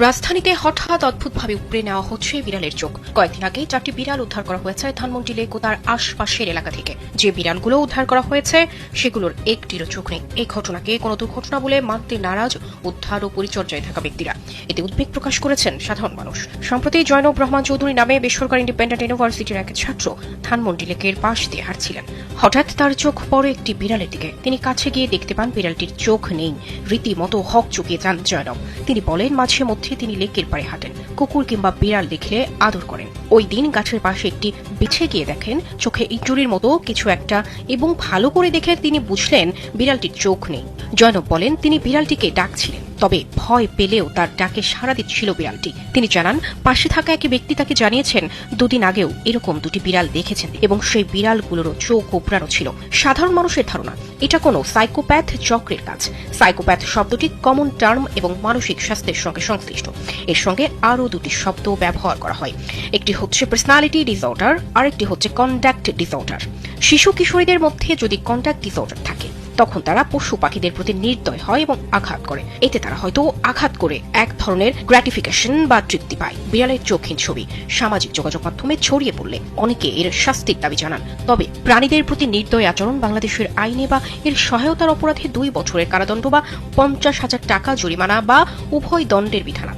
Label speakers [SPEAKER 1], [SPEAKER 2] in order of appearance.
[SPEAKER 1] রাজধানীতে হঠাৎ অদ্ভুতভাবে উপড়ে নেওয়া হচ্ছে বিড়ালের চোখ। কয়েকদিন আগে চারটি বিড়াল উদ্ধার করা হয়েছে ধানমন্ডি লেক ও তার আশপাশের এলাকা থেকে। যে বিড়ালগুলো উদ্ধার করা হয়েছে, সেগুলোর একটিরও চোখ নেই। এই ঘটনাকে কোনো দুর্ঘটনা বলে মানতে নারাজ উদ্ধার ও পরিচর্যায় থাকা ব্যক্তিরা। এতে উদ্বেগ প্রকাশ করেছেন সাধারণ মানুষ। সম্প্রতি জয়নব রহমান চৌধুরী নামে বেসরকারি ইন্ডিপেন্ডেন্ট ইউনিভার্সিটির এক ছাত্র ধানমন্ডি লেকের পাশ দিয়ে হাঁটছিলেন। হঠাৎ তার চোখ পড়ে একটি বিড়ালের দিকে। তিনি কাছে গিয়ে দেখতে পান বিড়ালটির চোখ নেই। রীতিমতো হক চুকিয়ে যান জয়নব। তিনি বলেন, মাঝে মধ্যে তিনি লেকের পাড়ে হাঁটেন। কুকুর কিংবা বিড়াল দেখলে আদর করেন। ওই দিন গাছের পাশে একটি বিছে গিয়ে দেখেন, চোখে ইঁচুরির মতো কিছু একটা এবং ভালো করে দেখে তিনি বুঝলেন বিড়ালটির চোখ নেই। জয়নব বলেন, তিনি বিড়ালটিকে ডাকছিলেন। তবে ভয় পেলেও তার ডাকে সাড়া দিচ্ছিল বিড়ালটি। তিনি জানান, পাশে থাকা এক ব্যক্তি তাকে জানিয়েছেন, দুদিন আগেও এরকম দুটি বিড়াল দেখেছেন এবং সেই বিড়ালগুলোরও চোখ ওপড়ানো ছিল। সাধারণ মানুষের ধারণা, এটা কোনো সাইকোপ্যাথ চক্রের কাজ। সাইকোপ্যাথ শব্দটি কমন টার্ম এবং মানসিক স্বাস্থ্যের সঙ্গে সংশ্লিষ্ট। এর সঙ্গে আরও দুটি শব্দ ব্যবহার করা হয়। একটি হচ্ছে পার্সোনালিটি ডিসঅর্ডার আরেকটি হচ্ছে কন্ডাক্ট ডিসঅর্ডার শিশু কিশোরীদের মধ্যে যদি কন্ডাক্ট ডিসঅর্ডার থাকে তখন তারা পশু পাখিদের প্রতি নির্দয় হয় এবং আঘাত করে এতে তারা হয়তো আঘাত করে এক ধরনের গ্র্যাটিফিকেশন বা তৃপ্তি পায় বিড়ালের চোখহীন ছবি, সামাজিক যোগাযোগ মাধ্যমে ছড়িয়ে পড়লে অনেকে এর শাস্তির দাবি জানান তবে প্রাণীদের প্রতি নির্দয় আচরণ বাংলাদেশের আইনে বা এর সহায়তার অপরাধে দুই বছরের কারাদণ্ড বা পঞ্চাশ হাজার টাকা জরিমানা বা উভয় দণ্ডের বিধান।